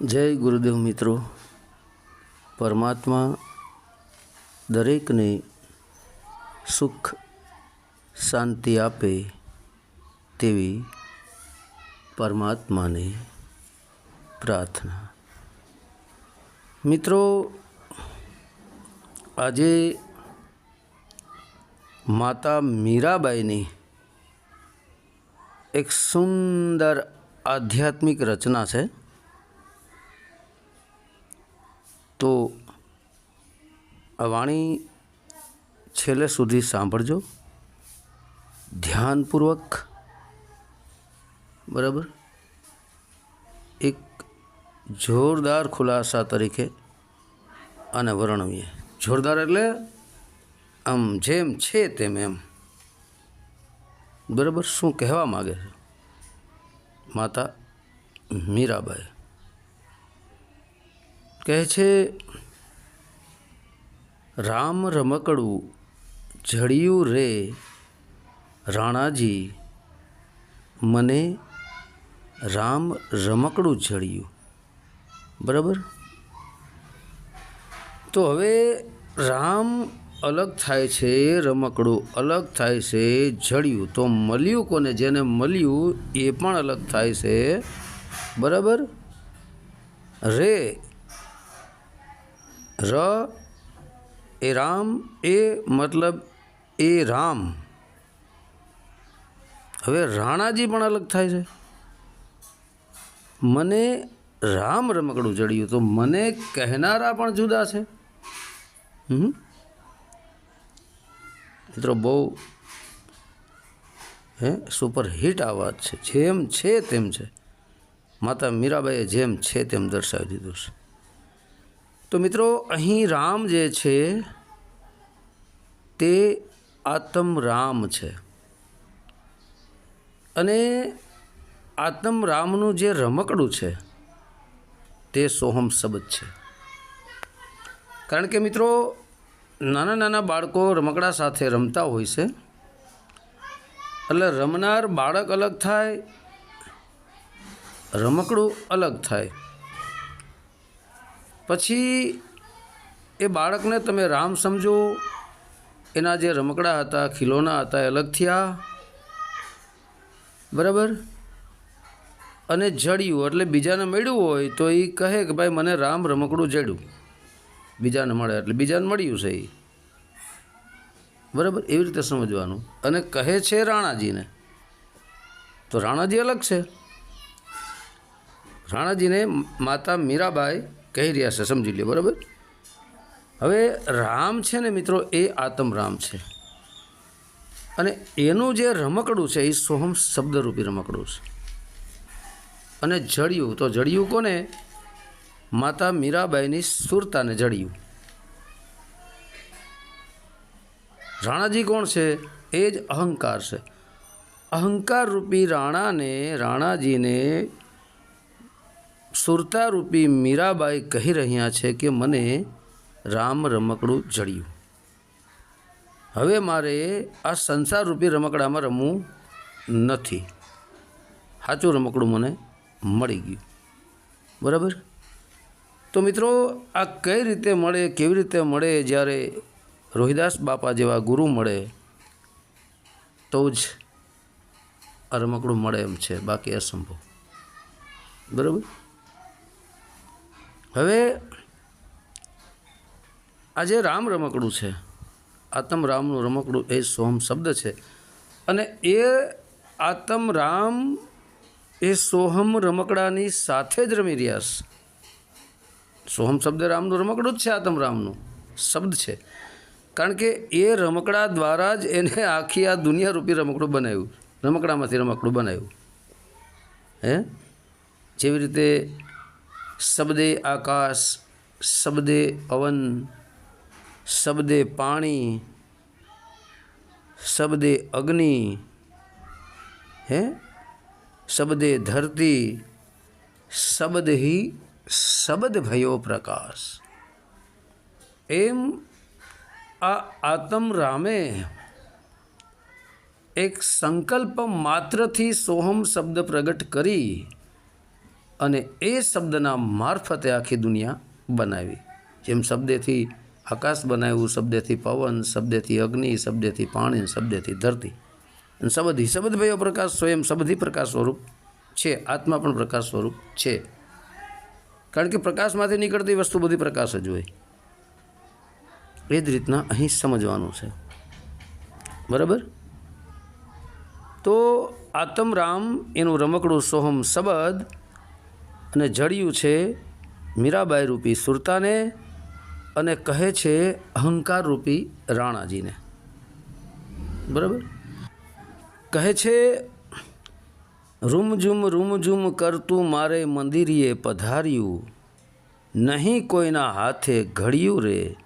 જય ગુરુદેવ મિત્રો. પરમાત્મા દરેકને સુખ, શાંતિ આપે તેવી પરમાત્માને પ્રાર્થના. મિત્રો, આજે માતા મીરાબાઈની એક સુંદર આધ્યાત્મિક રચના છે. તો આ વાણી છેલ્લે સુધી સાંભળજો. ધ્યાનપૂર્વક. બરાબર? એક જોરદાર ખુલાસા તરીકે આને વર્ણવીએ. જોરદાર એટલે આમ જેમ છે તેમ એમ. બરાબર? શું કહેવા માગે છે? માતા મીરાબાઈ. કહે છે, રામ રમકડું જડિયું રે, રાણાજી, મને રામ રમકડું જડિયું બરાબર? તો હવે રામ અલગ થાય છે, રમકડું અલગ થાય છે જડિયું તો મળ્યું કોને? જેને મળ્યું એ પણ અલગ થાય છે. બરાબર? રે ર એ રામ એ મતલબ એ રામ હવે રાણાજી પણ અલગ થાય છે. મને રામ રમકડું જડ્યું તો મને કહેનારા પણ જુદા છે. મિત્રો, બહુ, હે સુપર હિટ આ વાત છે. જેમ છે તેમ છે. માતા મીરાબાઈએ જેમ છે તેમ દર્શાવી દીધું છે. તો મિત્રો, અહીં રામ જે છે, તે આત્મ રામ છે. અને આત્મ રામનું જે રમકડું છે, તે સોહમ શબ્દ છે. કારણ કે મિત્રો, નાના નાના બાળકો રમકડા સાથે રમતા હોય છે. એટલે રમનાર બાળક અલગ થાય, રમકડું અલગ થાય. પછી એ બાળકને તમે રામ સમજો. એના જે રમકડા હતા, ખીલોના હતા, એ અલગ થયા. બરાબર? અને જડ્યું, એટલે બીજાને મળ્યું હોય તો એ કહે કે ભાઈ, મને રામ રમકડું જડ્યું. બીજાને મળે, એટલે બીજાને મળ્યું છે એ બરાબર? એવી રીતે સમજવાનું. અને કહે છે રાણાજીને. તો રાણાજી અલગ છે. રાણાજીને માતા મીરાબાઈ કહી રહ્યા છે, સમજી લે બરાબર? હવે રામ છે ને મિત્રો, એ આત્મ રામ છે. અને એનું જે રમકડું છે, એ સોહમ શબ્દરૂપી રમકડું છે. અને જડિયું, તો જડિયું કોને? માતા મીરાબાઈની સુરતાને જડિયું. રાણાજી કોણ છે? એ જ અહંકાર છે. અહંકાર રૂપી રાણાને, રાણાજીને સુરતારૂપી મીરાબાઈ કહી રહ્યા છે કે મને રામ રમકડું જડ્યું. હવે મારે આ સંસારરૂપી રમકડામાં રમવું નથી. સાચું રમકડું મને મળી ગયું. બરાબર? તો મિત્રો, આ કઈ રીતે મળે, કેવી રીતે મળે, જ્યારે રોહિદાસ બાપા જેવા ગુરુ મળે, તો જ આ રમકડું મળે એમ છે. બાકી અસંભવ. બરાબર? હવે આ જે રામ રમકડું છે. આતમ રામનું રમકડું એ સોમ શબ્દ છે. અને એ આતમ રામ એ સોહમ રમકડાની સાથે જ રમી રહ્યા છે. સોહમ શબ્દ રામનું રમકડું જ છે, આતમ રામનું શબ્દ છે. કારણ કે એ રમકડા દ્વારા જ એને આખી આ દુનિયા રૂપી રમકડું બનાવ્યું. રમકડામાંથી રમકડું બનાવ્યું. હે? જેવી રીતે શબ્દે આકાશ શબ્દે પવન શબ્દે પાણી શબ્દે અગ્નિ હે શબ્દે ધરતી શબ્દ હિ શબ્દ ભયો પ્રકાશ એમ આ આતમ રામે એક સંકલ્પ માત્રથી સોહમ શબ્દ પ્રગટ કરી અને એ શબ્દના મારફતે આખી દુનિયા બનાવી. જેમ શબ્દેથી આકાશ બનાવ્યું, શબ્દેથી પવન, શબ્દેથી અગ્નિ, શબ્દેથી પાણી, શબ્દેથી ધરતી. અને શબ્દી શબ્દ ભયો પ્રકાશ સ્વયં શબ્દી પ્રકાશ સ્વરૂપ છે, આત્મા પણ પ્રકાશ સ્વરૂપ છે. કારણ કે પ્રકાશમાંથી નીકળતી વસ્તુ બધી પ્રકાશ જ હોય. એ જ રીતના અહીં સમજવાનું છે. બરાબર? તો આત્મરામ એનું રમકડું સોહમ શબદ અને જડ્યું છે મીરાબાઈ રૂપી સુરતાને અને કહે છે અહંકાર રૂપી રાણાજીને. બરાબર? કહે છે, રૂમઝૂમ રૂમઝૂમ કરતું મારે મંદિરીએ પધાર્યું. નહીં કોઈના હાથે ઘડ્યું રે.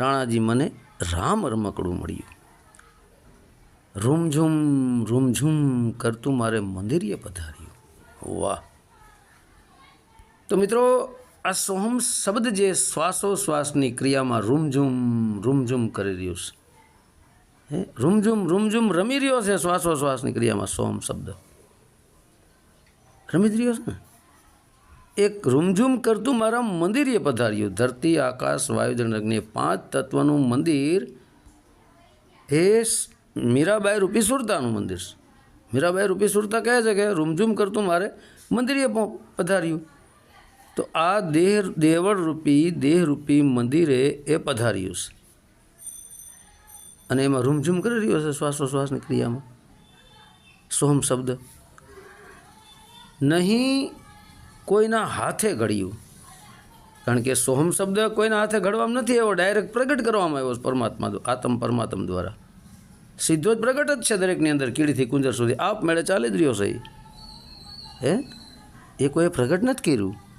રાણાજી મને રામ રમકડું મળ્યું. રૂમઝુમ રૂમઝુમ કરતું મારે મંદિરીએ પધાર્યું. વાહ! તો મિત્રો, આ સોહમ શબ્દ જે શ્વાસોશ્વાસની ક્રિયામાં રૂમઝુમ રૂમઝુમ કરી રહ્યું છે. હે? રૂમઝુમ રૂમઝુમ રમી રહ્યો છે શ્વાસોશ્વાસની ક્રિયામાં સોહમ શબ્દ. રમી જ રહ્યો છે ને? એક રૂમઝુમ કરતું મારા મંદિરે પધાર્યું. ધરતી, આકાશ વાયુજન અગ્નિ પાંચ તત્વનું મંદિર એ મીરાબાઈ રૂપી સુરતાનું મંદિર છે. મીરાબાઈ રૂપી સુરતા કહે છે કે રૂમઝૂમ કરતું મારે મંદિરે પધાર્યું. તો આ દેહ દેવળરૂપી દેહરૂપી મંદિરે એ પધાર્યું છે. અને એમાં રૂમઝૂમ કરી રહ્યો છે શ્વાસોશ્વાસની ક્રિયામાં. સોહમ શબ્દ. નહીં કોઈના હાથે ઘડ્યું. કારણ કે સોહમ શબ્દ કોઈના હાથે ઘડવામાં નથી એવો ડાયરેક્ટ પ્રગટ કરવામાં આવ્યો છે પરમાત્મા આત્મ પરમાત્મ દ્વારા. સીધો જ પ્રગટ જ છે દરેકની અંદર, કીડીથી કુંજર સુધી. આપ મેળે ચાલી જ રહ્યો છે. હે? એ કોઈએ પ્રગટ નથી કર્યું.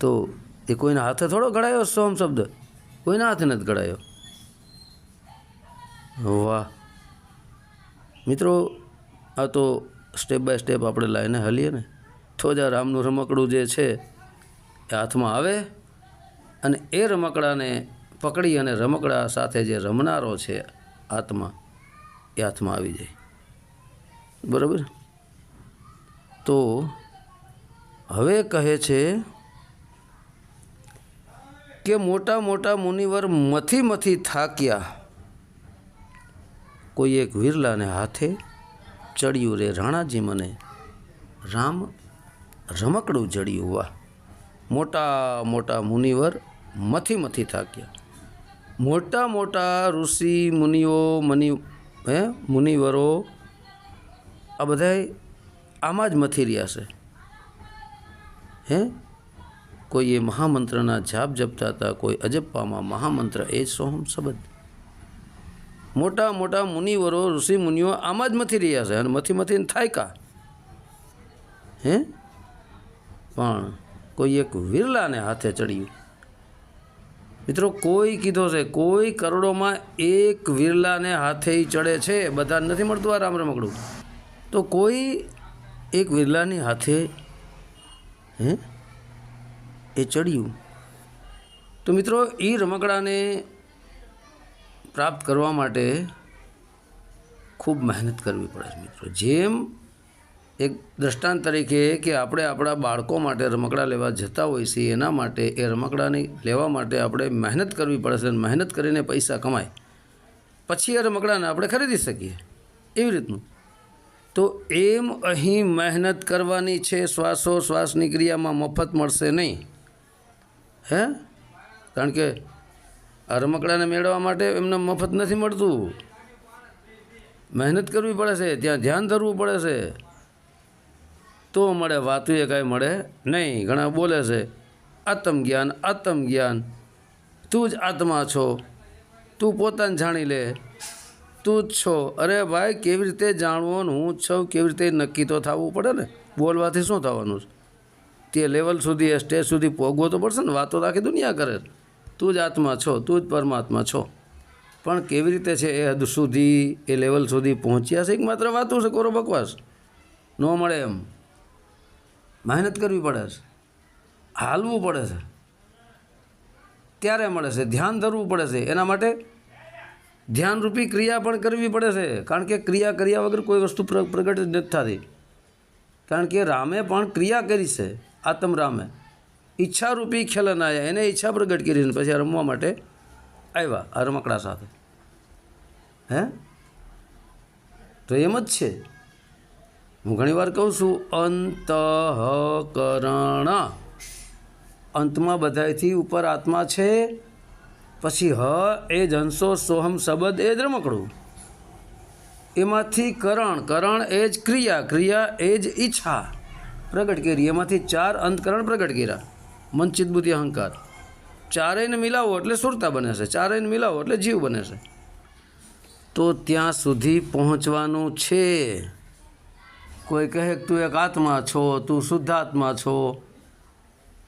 તો એ કોઈના હાથે થોડો ઘડાયો સોમ શબ્દ? કોઈના હાથે નથી ઘડાયો વાહ. મિત્રો, આ તો સ્ટેપ બાય સ્ટેપ આપણે લાઈને હલીએ ને. તો જ આ રામનું રમકડું જે છે, એ હાથમાં આવે અને એ રમકડાને પકડી અને રમકડા સાથે જે રમનારો છે, આત્મા, એ હાથમાં આવી જાય. બરાબર? તો હવે કહે છે કે મોટા મોટા મુનિવર મથી મથી થાક્યા. કોઈ એક વિરલાને હાથે ચડ્યું રે, રાણાજી, મને રામ રમકડું જડ્યું વાહ. મોટા મોટા મુનિવર મથી મથી થાક્યા. મોટા મોટા ઋષિ મુનિઓ, મની, હે, મુનિવરો, આ બધાય આમાં જ મથી રહ્યા છે. હે? કોઈ એ મહામંત્રના જાપ જપતા હતા કોઈ અજપ્પામાં મહામંત્ર, એ સોહમ શબ્દ. મોટા મોટા મુનિવરો, ઋષિ મુનિઓ આમાં જ મથી રહ્યા છે અને મથી મથીને થાય કા? હે? પણ કોઈ એક વિરલાને હાથે ચડ્યું. મિત્રો, કોઈ કીધો છે, કોઈ કરોડોમાં એક વિરલાને હાથે ચડે છે બધા નથી મળતું આ રામ રમકડું. તો કોઈ એક વિરલાની હાથે, હે? એ ચડ્યું. તો મિત્રો એ રમકડાને પ્રાપ્ત કરવા માટે ખૂબ મહેનત કરવી પડે છે મિત્રો. જેમ એક દ્રષ્ટાંત તરીકે કે આપણે આપણા બાળકો માટે રમકડા લેવા જતા હોઈએ છીએ એના માટે, એ રમકડાને લેવા માટે આપણે મહેનત કરવી પડે છે મહેનત કરીને પૈસા કમાય. પછી એ રમકડાને આપણે ખરીદી શકીએ. એવી રીતનું. તો એમ અહીં મહેનત કરવાની છે શ્વાસો શ્વાસની ક્રિયામાં મફત મળશે નહીં. હે? કારણ કે આ રમકડાને મેળવવા માટે એમને મફત નથી મળતું. મહેનત કરવી પડે છે, ત્યાં ધ્યાન ધરવું પડે છે. તો મળે, વાતું એ કાંઈ મળે નહીં. ઘણા બોલે છે, આત્મ જ્ઞાન આત્મ જ્ઞાન. તું જ આત્મા છો. તું પોતાને જાણી લે. તું જ છો. અરે ભાઈ, કેવી રીતે જાણવો હું જ છું? કેવી રીતે નક્કી તો થવું પડે ને? બોલવાથી શું થવાનું છે? તે લેવલ સુધી, એ સ્ટેજ સુધી પહોંચવો તો પડશે ને, વાતો રાખી દુનિયા કરે તું જ આત્મા છો, તું જ પરમાત્મા છો. પણ કેવી રીતે છે એ હદ સુધી, એ લેવલ સુધી પહોંચ્યા છે? એક માત્ર વાતો છે, કોરો બકવાસ. ન મળે એમ. મહેનત કરવી પડે છે. હાલવું પડે છે. ત્યારે મળે છે. ધ્યાન ધરવું પડે છે. એના માટે ધ્યાનરૂપી ક્રિયા પણ કરવી પડે છે. કારણ કે ક્રિયા કર્યા વગર કોઈ વસ્તુ પ્રગટ જ નથી થતી. કારણ કે રામે પણ ક્રિયા કરી છે. આત્મ રામે ઈચ્છારૂપી આવ્યા એને ઈચ્છા પ્રગટ કરીને પછી રમવા માટે આવ્યા આ રમકડા સાથે. હે? તો એમ જ છે. હું ઘણીવાર કહું છું, અંતઃકરણ. અંતમાં બધાયથી ઉપર આત્મા છે, પછી હ, એ જ હંસો સોહમ, શબ્દ, એ જ રમકડું. એમાંથી કરણ કરણ એ જ ક્રિયા ક્રિયા એ જ ઈચ્છા. પ્રગટ કરી. એમાંથી ચાર અંતકરણ પ્રગટ કર્યા. મન બુદ્ધિ અહંકાર. ચારેયને મિલાવો એટલે સુરતા બને છે. ચારેયને મિલાવો એટલે જીવ બને છે. તો ત્યાં સુધી પહોંચવાનું છે. કોઈ કહે તું એક આત્મા છો, તું શુદ્ધાત્મા છો.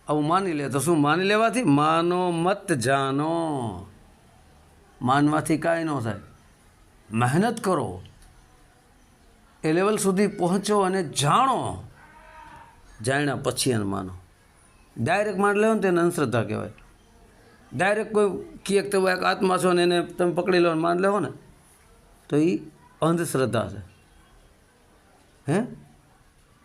આવું માની લે તો શું માની લેવાથી? માનો મત જાનો માનવાથી કાંઈ ન થાય. મહેનત કરો. એ લેવલ સુધી પહોંચો અને જાણો. જાણ્યા પછી એને માનો. ડાયરેક્ટ માન લેવો ને તેને અંધશ્રદ્ધા કહેવાય. ડાયરેક્ટ કોઈ કહે કે તમે એક આત્મા છો ને એને તમે પકડી લો માન લેવો ને, તો એ અંધશ્રદ્ધા છે. હે?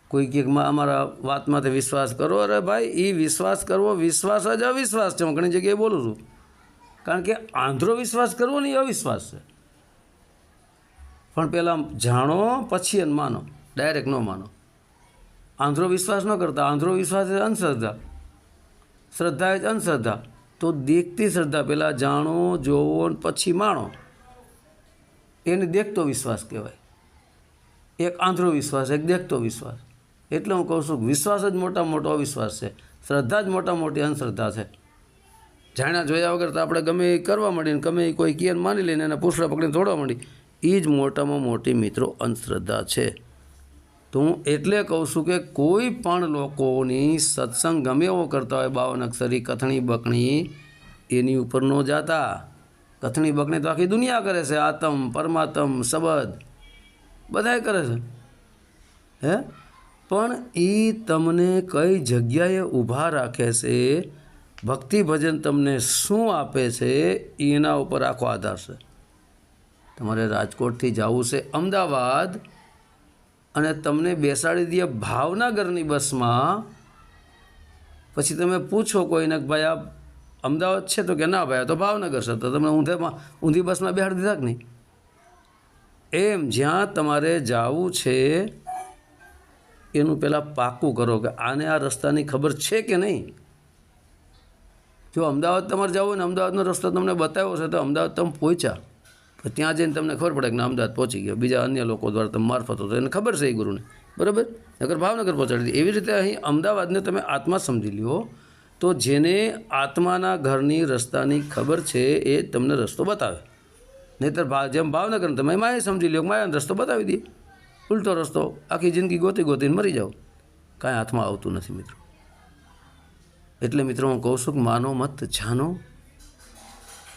કોઈ કે અમારા વાતમાંથી વિશ્વાસ કરો. અરે ભાઈ એ વિશ્વાસ કરવો વિશ્વાસ જ અવિશ્વાસ છે. હું ઘણી જગ્યાએ બોલું છું. કારણ કે આંધ્રો વિશ્વાસ કરવો ને એ અવિશ્વાસ છે. પણ પહેલાં જાણો, પછી એને માનો. ડાયરેક્ટ ન માનો. આંધ્રો વિશ્વાસ ન કરતા આંધ્રો વિશ્વાસ એ અંધશ્રદ્ધા. શ્રદ્ધા એ જ અંધશ્રદ્ધા. તો દેખતી શ્રદ્ધા પહેલાં જાણો, જોવો પછી માણો. એને દેખતો વિશ્વાસ કહેવાય. એક આંધ્રો વિશ્વાસ એક દેખતો વિશ્વાસ. એટલે હું કહું છું વિશ્વાસ જ મોટા મોટો અવિશ્વાસ છે. શ્રદ્ધા જ મોટા મોટી અંધશ્રદ્ધા છે. જાણ્યા જોયા વગર તો આપણે ગમે એ કરવા માંડીને, ગમે એ કોઈ કિયન માની લઈને એના પૂછડા પકડીને દોડવા માંડી. એ જ મોટામાં મોટી મિત્રો અંધશ્રદ્ધા છે. તો હું એટલે કહું છું કે કોઈ પણ લોકોની સત્સંગ ગમે એવો કરતા હોય, બાવન અક્ષરી કથણી બકણી એની ઉપર ન જાતા. કથણી બકણી તો આખી દુનિયા કરે છે, આતમ, પરમાત્મ, શબદ, બધાય કરે છે. હે? પણ એ તમને કઈ જગ્યાએ ઊભા રાખે છે, ભક્તિ ભજન તમને શું આપે છે એના ઉપર આખો આધાર છે. તમારે રાજકોટથી જવું છે, અમદાવાદ અને તમને બેસાડી દે ભાવનગરની બસમાં. પછી તમે પૂછો કોઈને કે ભાઈ આ અમદાવાદ છે તો કે ના ભાઈ તો ભાવનગર છે, તો તમને ઊંધેમાં ઊંધી બસમાં બેસાડી દીધા કે નહીં? એમ જ્યાં તમારે જવું છે, એનું પહેલાં પાક્કું કરો કે આને આ રસ્તાની ખબર છે કે નહીં? જો અમદાવાદ તમારે જવું હોય ને, અમદાવાદનો રસ્તો તમને બતાવ્યો છે, તો અમદાવાદ તમે પહોંચ્યા. ત્યાં જઈને તમને ખબર પડે કે અમદાવાદ પહોંચી ગયો. બીજા અન્ય લોકો દ્વારા તમે મારફત હતો એને ખબર છે એ ગુરુને. બરાબર? નગર ભાવનગર પહોંચાડી એવી રીતે અહીં અમદાવાદને તમે આત્મા સમજી લ્યો. તો જેને આત્માના ઘરની રસ્તાની ખબર છે એ તમને રસ્તો બતાવે. નહીંતર ભા, જેમ ભાવનગર તમે માએ સમજી લ્યો માયાનો રસ્તો બતાવી દે. ઉલટો રસ્તો. આખી જિંદગી ગોતી ગોતીને મરી જાઓ. કાંઈ હાથમાં આવતું નથી મિત્રો. એટલે મિત્રો હું કહું છું કે માનો મત, જાનો.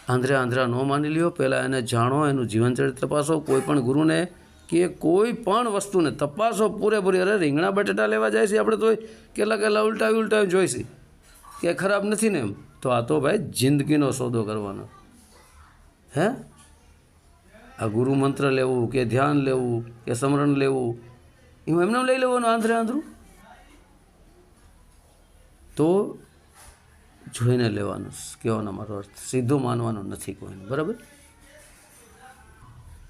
આંધ્રે આંધ્રા ન માની લ્યો. પહેલાં એને જાણો, એનું જીવનચરિત્ર તપાસો. કોઈ પણ ગુરુને કે કોઈ પણ વસ્તુને તપાસો પૂરેપૂરી. અરે, રીંગણા બટેટા લેવા જાય છે આપણે તો કેટલા કેટલા ઉલટાવી ઉલટાવી જોઈશી કે ખરાબ નથી ને એમ. તો આ તો ભાઈ જિંદગીનો સોદો કરવાનો. હે? આ ગુરુ મંત્ર લેવું, કે ધ્યાન લેવું, કે સમરણ લેવું, એમાં એમને લઈ લેવાનું આંધ્રે આંધ્રું? તો જોઈને લેવાનું. કહેવાનો મારો અર્થ. સીધો માનવાનો નથી કોઈને. બરાબર?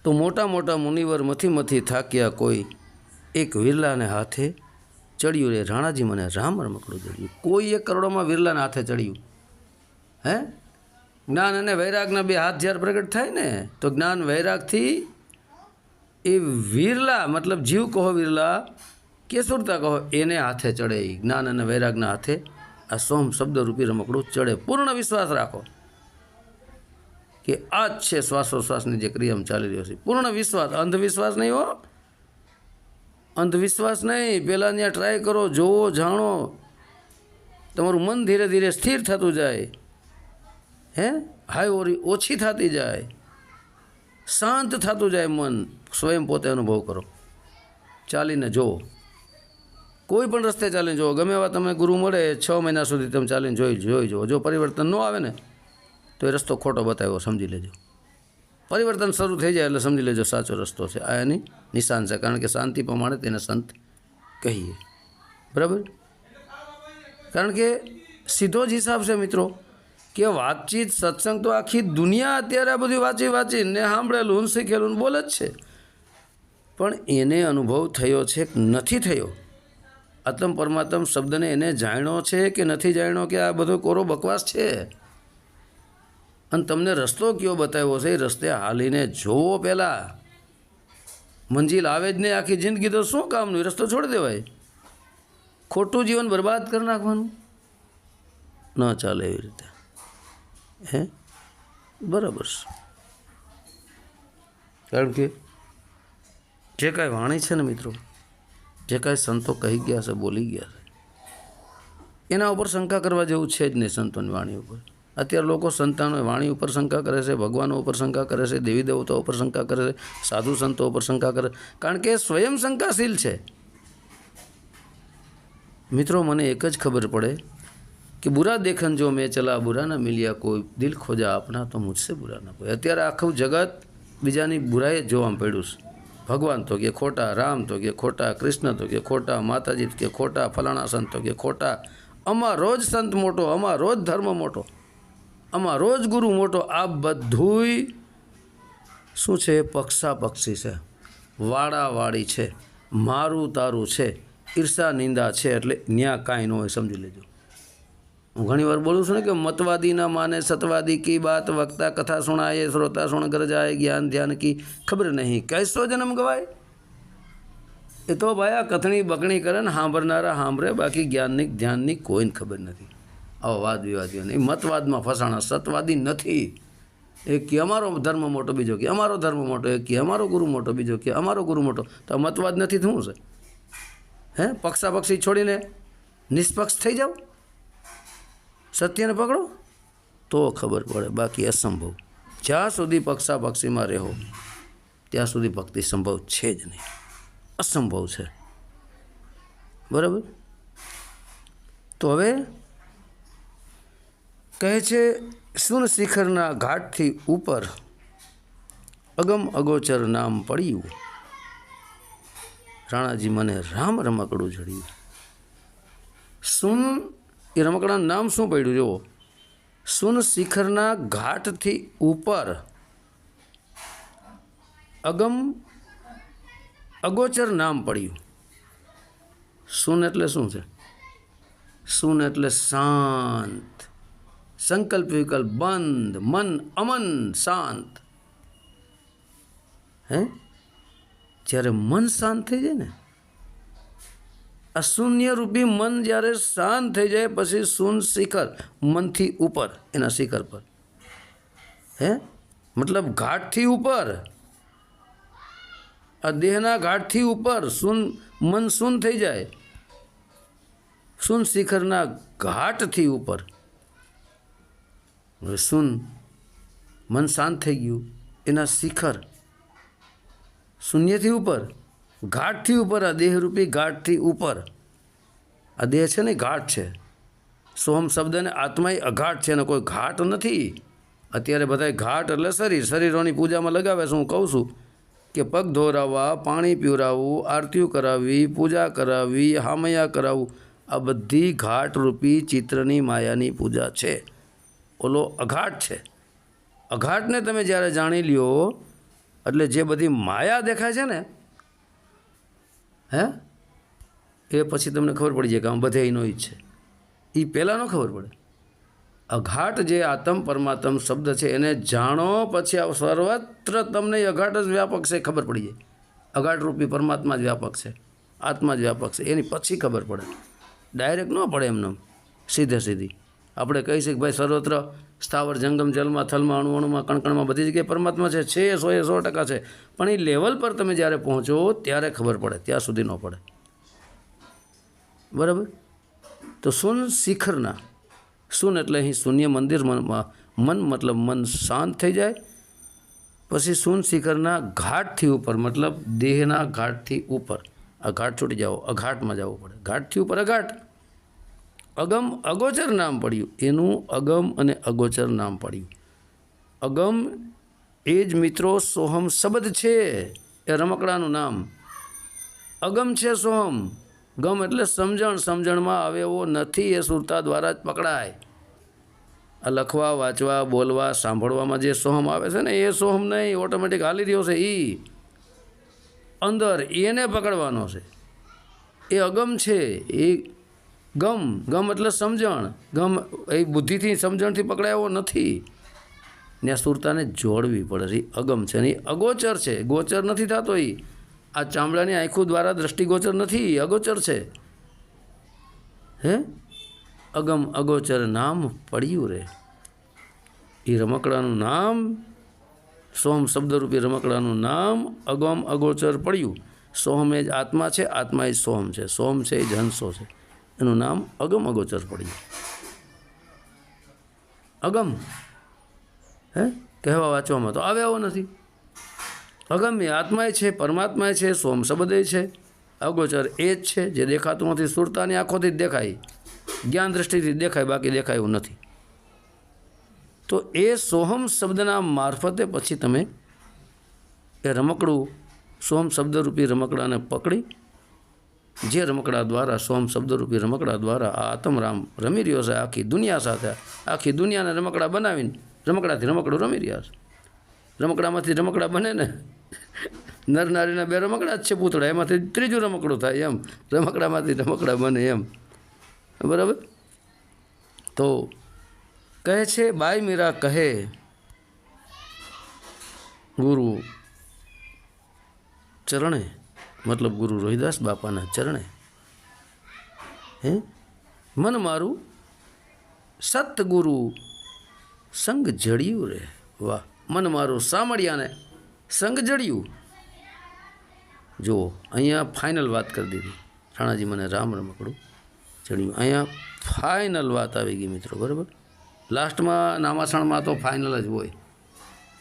તો મોટા મોટા મુનિવર મથી મથી થાક્યા કોઈ એક વિરલાને હાથે ચડ્યું રે. રાણાજી મને રામ રમકડું ચડ્યું કોઈ એક કરોડોમાં વિરલાના હાથે ચડ્યું. હે? જ્ઞાન અને વૈરાગના બે હાથ જ્યારે પ્રગટ થાય ને, તો જ્ઞાન વૈરાગથી એ વિરલા, મતલબ જીવ કહો વિરલા કે સુરતા કહો, એને હાથે ચડે જ્ઞાન અને વૈરાગના હાથે આ સોમ શબ્દરૂપી રમકડું ચડે. પૂર્ણ વિશ્વાસ રાખો કે આ જ છે શ્વાસોશ્વાસની જે ક્રિયામાં ચાલી રહ્યો છે. પૂર્ણ વિશ્વાસ. અંધવિશ્વાસ નહીં હો. અંધવિશ્વાસ નહીં. પહેલાં ત્યાં ટ્રાય કરો, જોવો, જાણો. તમારું મન ધીરે ધીરે સ્થિર થતું જાય. હે? હાઈ ઓરી ઓછી થતી જાય. શાંત થતું જાય મન. સ્વયં પોતે અનુભવ કરો. ચાલીને જુઓ. કોઈ પણ રસ્તે ચાલીને જુઓ. ગમે એવા તમે ગુરુ મળે, છ મહિના સુધી તમે ચાલીને જોઈ જોઈ જુઓ. જો પરિવર્તન ન આવે ને, તો એ રસ્તો ખોટો બતાવ્યો, સમજી લેજો. પરિવર્તન શરૂ થઈ જાય એટલે સમજી લેજો સાચો રસ્તો છે. આ એની નિશાન છે. કારણ કે શાંતિ પ્રમાણે તેને સંત કહીએ. બરાબર? કારણ કે સીધો જ હિસાબ છે મિત્રો, કે વાતચીત, સત્સંગ તો આખી દુનિયા અત્યારે આ બધું વાંચી વાંચીને સાંભળેલું શીખેલું બોલે જ છે. પણ એને અનુભવ થયો છે નથી થયો? આત્મ પરમાત્મ શબ્દને એને જાણ્યો છે કે નથી જાણ્યો કે આ બધો કોરો બકવાસ છે? અને તમને રસ્તો કયો બતાવ્યો છે? એ રસ્તે હાલીને જોવો પહેલાં. મંજિલ આવે જ નહીં આખી જિંદગી, તો શું કામનું? એ રસ્તો છોડી દેવાય. ખોટું જીવન બરબાદ કરી નાખવાનું. ન ચાલે એવી રીતે. હે? બરાબર છે. કારણ કે જે કાંઈ વાણી છે ને મિત્રો જે કાંઈ સંતો કહી ગયા છે, બોલી ગયા છે. એના ઉપર શંકા કરવા જેવું છે જ નહીં સંતોની વાણી ઉપર. અત્યારે લોકો સંતાનો વાણી ઉપર શંકા કરે છે, ભગવાનો ઉપર શંકા કરે છે, દેવી દેવતાઓ ઉપર શંકા કરે છે, સાધુ સંતો ઉપર શંકા કરે કારણ કે સ્વયં શંકાશીલ છે. મિત્રો, મને એક જ ખબર પડે કે બુરા દેખન જો મેં ચલા, બુરા ના મિલ્યા કોઈ, દિલ ખોજા આપના તો મુજસે બુરા ના કોઈ. અત્યારે આખું જગત બીજાની બુરાએ જ જોવામાં પડ્યું છે. ભગવાન તો કે ખોટા, રામ તો કે ખોટા, કૃષ્ણ તો કે ખોટા, માતાજી કે ખોટા, ફલાણા સંત તો કે ખોટા. અમારો જ સંત મોટો, અમારો જ ધર્મ મોટો, અમારો જ ગુરુ મોટો, આ બધુંય શું છે? પક્ષા પક્ષી છે. વાળાવાળી છે. મારું તારું છે. ઈર્ષા, નિંદા છે એટલે ન્યા કાંઈ ન હોય, સમજી લેજો. હું ઘણી વાર બોલું છું ને કે મતવાદી ના માને સતવાદી કી બાત, વક્તા, કથા સુણાય, શ્રોતા સુણ કર જાય જ્ઞાન ધ્યાન કી ખબર નહીં. કૈસો જન્મ ગવાય? એ તો ભાઈ આ કથણી બકણી કરે ને સાંભળનારા સાંભળે, બાકી જ્ઞાનની ધ્યાનની કોઈને ખબર નથી. આવો વાદ વિવાદીઓ નહીં મતવાદમાં ફસાણા, સતવાદી નથી. એ કે અમારો ધર્મ મોટો, બીજો કે અમારો ધર્મ મોટો, એ કે અમારો ગુરુ મોટો, બીજો કે અમારો ગુરુ મોટો. તો મતવાદ નથી શું છે? હે? પક્ષાપક્ષી છોડીને નિષ્પક્ષ થઈ જાઓ? સત્યને પકડો તો ખબર પડે, બાકી અસંભવ. જ્યાં સુધી પક્ષાપક્ષીમાં રહો, ત્યાં સુધી ભક્તિ સંભવ છે જ નહીં. અસંભવ છે. બરાબર? તો હવે કહે છે, સુન શિખરના ઘાટથી ઉપર અગમ અગોચર નામ પડ્યું. રાણાજી મને રામ રમકડું જડ્યું સુન એ રમકડાનું નામ શું પડ્યું? જુઓ. સુન શિખરના ઘાટથી ઉપર અગમ અગોચર નામ પડ્યું. સુન એટલે શું છે? સુન એટલે શાંત. સંકલ્પ, વિકલ્પ, બંધ, મન, અમન, શાંત. હે? જ્યારે મન શાંત થઈ જાય ને આ શૂન્ય રૂપી મન જ્યારે શાંત થઈ જાય પછી શૂન શિખર મનથી ઉપર એના શિખર પર હે મતલબ ઘાટથી ઉપર આ દેહના ઘાટથી ઉપર શૂન મન શૂન થઈ જાય શૂન શિખરના ઘાટથી ઉપર હવે શૂન મન શાંત થઈ ગયું, એના શિખર શૂન્યથી ઉપર. ઘાટથી ઉપર, આ દેહરૂપી ઘાટથી ઉપર. આ દેહ છે ને ઘાટ છે. સોહમ શબ્દને આત્મા અઘાટ છે અને કોઈ ઘાટ નથી. અત્યારે બધાય ઘાટ એટલે શરીર. શરીરોની પૂજામાં લગાવે છે, હું કહું છું કે પગ ધોરાવવા, પાણી પીવરાવવું, આરતીઓ કરાવવી, પૂજા કરાવવી, હામૈયા કરાવવું, આ બધી ઘાટરૂપી ચિત્રની માયાની પૂજા છે. ઓલો અઘાટ છે. અઘાટને તમે જ્યારે જાણી લ્યો, એટલે જે બધી માયા દેખાય છે ને હે? એ પછી તમને ખબર પડી જાય કે આમ બધે એનો છે. એ પહેલાં ન ખબર પડે. અઘાટ જે આત્મ પરમાત્મ શબ્દ છે એને જાણો પછી આ સર્વત્ર તમને અઘાટ જ વ્યાપક છે ખબર પડી જાય. અઘાટ રૂપી પરમાત્મા જ વ્યાપક છે. આત્મા જ વ્યાપક છે. એની પછી ખબર પડે. ડાયરેક્ટ ન પડે એમને સીધે સીધી. આપણે કહી શકીએ ભાઈ સર્વત્ર સ્થાવર જંગમ જલમાં, થલમાં અણુ અણુમાં કણકણમાં બધી જગ્યાએ પરમાત્મા છે છે સો એ સો ટકા છે. પણ એ લેવલ પર તમે જ્યારે પહોંચો, ત્યારે ખબર પડે, ત્યાં સુધી ન પડે. બરાબર? તો સુન શિખરના, સુન એટલે અહીં શૂન્ય મંદિર મન મતલબ મન શાંત થઈ જાય. પછી સુન શિખરના ઘાટથી ઉપર, મતલબ દેહના ઘાટથી ઉપર. આ છૂટી જાઓ અઘાટમાં જવું પડે. ઘાટથી ઉપર અઘાટ અગમ અગોચર નામ પડ્યું. એનું અગમ અને અગોચર નામ પડ્યું. અગમ એ જ મિત્રો સોહમ શબ્દ છે, એ રમકડાનું નામ. અગમ છે સોહમ. ગમ એટલે સમજણ, સમજણમાં આવે એવો નથી, એ સુરતા દ્વારા જ પકડાય. આ લખવા, વાંચવા, બોલવા, સાંભળવામાં જે સોહમ આવે છે ને, એ સોહમ નહીં, ઓટોમેટિક હાલી રહ્યો છે એ અંદર એને પકડવાનો છે. એ અગમ છે, એ ગમ. ગમ એટલે સમજણ. ગમ એ બુદ્ધિથી સમજણથી પકડાયો નથી. ને સુરતાને જોડવી પડે છે. અગમ છે ને અગોચર છે. ગોચર નથી થતો એ આ ચામડાની આંખો દ્વારા દ્રષ્ટિગોચર નથી. અગોચર છે. હે? અગમ, અગોચર નામ પડ્યું રે. એ રમકડાનું નામ, સોમ શબ્દરૂપી રમકડાનું નામ, અગમ, અગોચર પડ્યું. સોમ એ જ આત્મા છે. આત્મા એ સોમ છે. સોમ છે એ જ હંસો છે. એનું નામ અગમ અગોચર પડ્યું અગમ. હે? કહેવા વાંચવામાં તો આવ્યા આવો નથી. અગમ્ય આત્માય છે, પરમાત્માય છે, સોમ શબ્દે છે. અગોચર એ જ છે, જે દેખાતું નથી સુરતાની આંખોથી જ દેખાય. જ્ઞાન દ્રષ્ટિથી દેખાય, બાકી દેખાય નથી. તો એ સોહમ શબ્દના મારફતે પછી તમે એ રમકડું સોમ શબ્દરૂપી રમકડાને પકડી જે રમકડા દ્વારા, સોમ શબ્દરૂપી રમકડા દ્વારા આ આતમરામ રમી રહ્યો છે, આખી દુનિયા સાથે. આખી દુનિયાને રમકડા બનાવીને રમકડાથી રમકડું રમી રહ્યા છે. રમકડામાંથી રમકડા બને ને નર નારીના બે રમકડા જ છે પૂતળા, એમાંથી ત્રીજું રમકડું થાય એમ. રમકડામાંથી રમકડા બને એમ. બરાબર? તો કહે છે, બાઈ મીરા કહે, ગુરુ ચરણે મતલબ ગુરુ રોહિદાસ બાપાના ચરણે. હે? મન મારું સતગુરુ સંગ જડ્યું રે. વાહ, મન મારું સામળિયાને સંગ જડ્યું. જુઓ, અહીંયા ફાઇનલ વાત કરી દીધી. રાણાજી મને રામ રમકડું જડ્યું. અહીંયા ફાઇનલ વાત આવી ગઈ મિત્રો, બરાબર? લાસ્ટમાં નામાસણમાં તો ફાઇનલ જ હોય.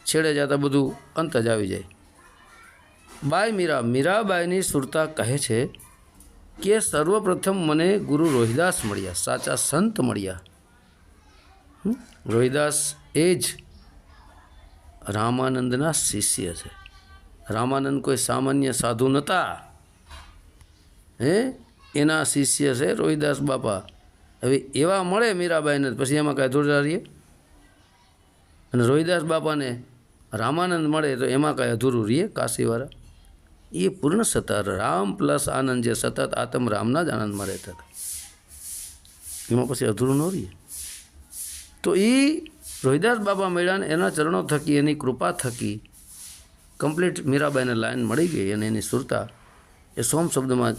છેડે જતાં બધું અંત જ આવી જાય. બાઈ મીરા મીરાબાઈની સુરતા કહે છે કે સર્વપ્રથમ મને ગુરુ રોહિદાસ મળ્યા, સાચા સંત મળ્યા? રોહિદાસ એ જ રામાનંદના શિષ્ય છે. રામાનંદ કોઈ સામાન્ય સાધુ નહોતા હે? એના શિષ્ય છે રોહિદાસ બાપા. હવે એવા મળે મીરાબાઈને, પછી એમાં કાંઈ અધૂરા રહીએ અને રોહિદાસ બાપાને રામાનંદ મળે તો એમાં કાંઈ અધૂરું રહીએ કાશીવાળા. એ પૂર્ણ સતા રામ પ્લસ આનંદ જે સતત આત્મ રામના જ આનંદમાં રહેતા હતા એમાં પછી અધૂરું ન રહીએ તો એ રોહિદાસ બાબા મળ્યા ને એના ચરણો થકી એની કૃપા થકી કમ્પ્લીટ મીરાબાઈને લાઈન મળી ગઈ અને એની સુરતા એ સોમ શબ્દમાં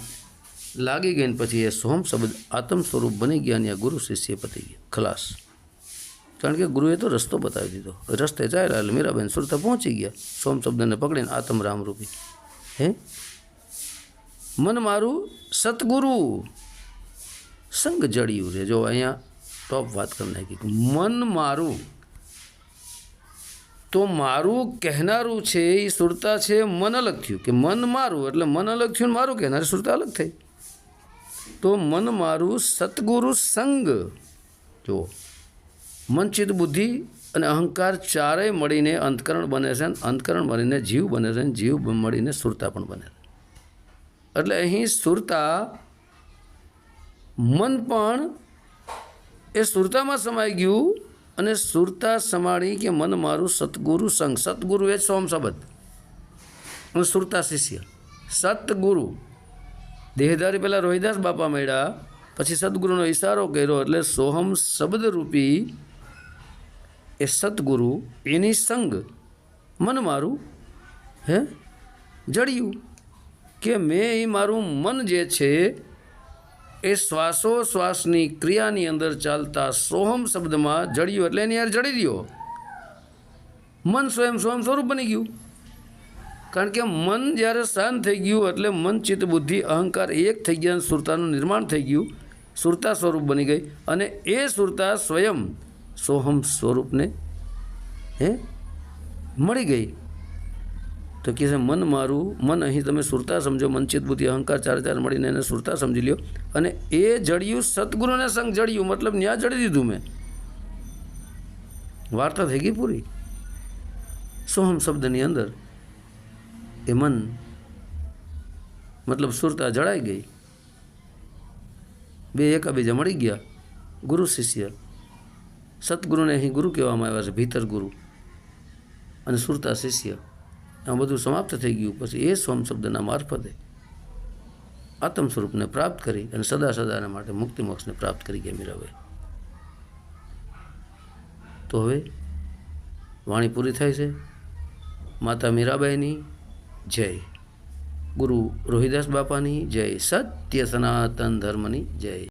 લાગી ગઈ ને પછી એ સોમ શબ્દ આત્મ સ્વરૂપ બની ગયા અને આ ગુરુ શિષ્ય પતી ગયા ખલાસ કારણ કે ગુરુએ તો રસ્તો બતાવી દીધો રસ્તે ચાલ્યા એટલે મીરાબાઈ સુરતા પહોંચી ગયા સોમ શબ્દને પકડીને આત્મ રામરૂપી હે? મન મારું સતગુરુ. સંગ જડ્યું છે. જો અહીંયા ટોપ વાત કરી નાખી. મન મારું. તો મારું કહેનારું છે, એ સુરતા છે, મન અલગ થયું. કે મન મારું, એટલે મન અલગ થયું મારું કહેનાર, સુરતા અલગ થઈ. તો મન મારું સતગુરુ સંગ. જો મન ચિત્ત બુદ્ધિ અને અહંકાર ચારેય મળીને અંતકરણ બને છે અને અંતકરણ મળીને જીવ બને છે અને જીવ મળીને સુરતા પણ બને છે. એટલે અહીં સુરતા, મન પણ એ સુરતામાં સમાઈ ગયું અને સુરતા સમાડી કે મન મારું સતગુરુ સંગ. સતગુરુ એ સોમ શબ્દ. અને સુરતા શિષ્ય. સતગુરુ દેહધારી પહેલાં રોહિદાસ બાપા મળ્યા, પછી સદગુરુનો ઈશારો કર્યો એટલે સોહમ શબ્દરૂપી એ સદગુરુ એની સંગ મન મારું હે? જડ્યું કે મેં એ મારું મન જે છે, એ શ્વાસોશ્વાસની ક્રિયાની અંદર ચાલતા સોહમ શબ્દમાં જડ્યું એટલે એની યાર જડી દો મન સ્વયં સ્વયં સ્વરૂપ બની ગયું. કારણ કે મન જ્યારે શાંત થઈ ગયું એટલે મન, ચિત્ત, બુદ્ધિ, અહંકાર એક થઈ ગયા સુરતાનું નિર્માણ થઈ ગયું. સુરતા સ્વરૂપ બની ગઈ અને એ સુરતા સ્વયં સોહમ સ્વરૂપને, હે, મળી ગઈ. તો કહે છે, મન મારું, મન અહીં તમે સુરતા સમજો મનચિત બુદ્ધિ અહંકાર ચાર ચાર મળીને એને સુરતા સમજી લ્યો. અને એ જડ્યું સદગુરુને સંગ જડ્યું, મતલબ ન્યા જડી દીધું મેં. વાર્તા થઈ ગઈ પૂરી. સોહમ શબ્દની અંદર એ મન, મતલબ સુરતા જળાઈ ગઈ. બે એકાબીજા મળી ગયા, ગુરુ શિષ્ય. સદગુરુને અહીં ગુરુ કહેવામાં આવ્યા છે, ભીતર ગુરુ અને સુરતા શિષ્ય. આ બધું સમાપ્ત થઈ ગયું. પછી એ સોમ શબ્દના મારફતે આત્મ સ્વરૂપને પ્રાપ્ત કરી અને સદા સદાના માટે મુક્તિ મોક્ષને પ્રાપ્ત કરી ગયા મીરાબાઈ તો હવે વાણી પૂરી થાય છે. માતા મીરાબાઈની જય. ગુરુ રોહિદાસ બાપાની જય. સત્ય સનાતન ધર્મની જય.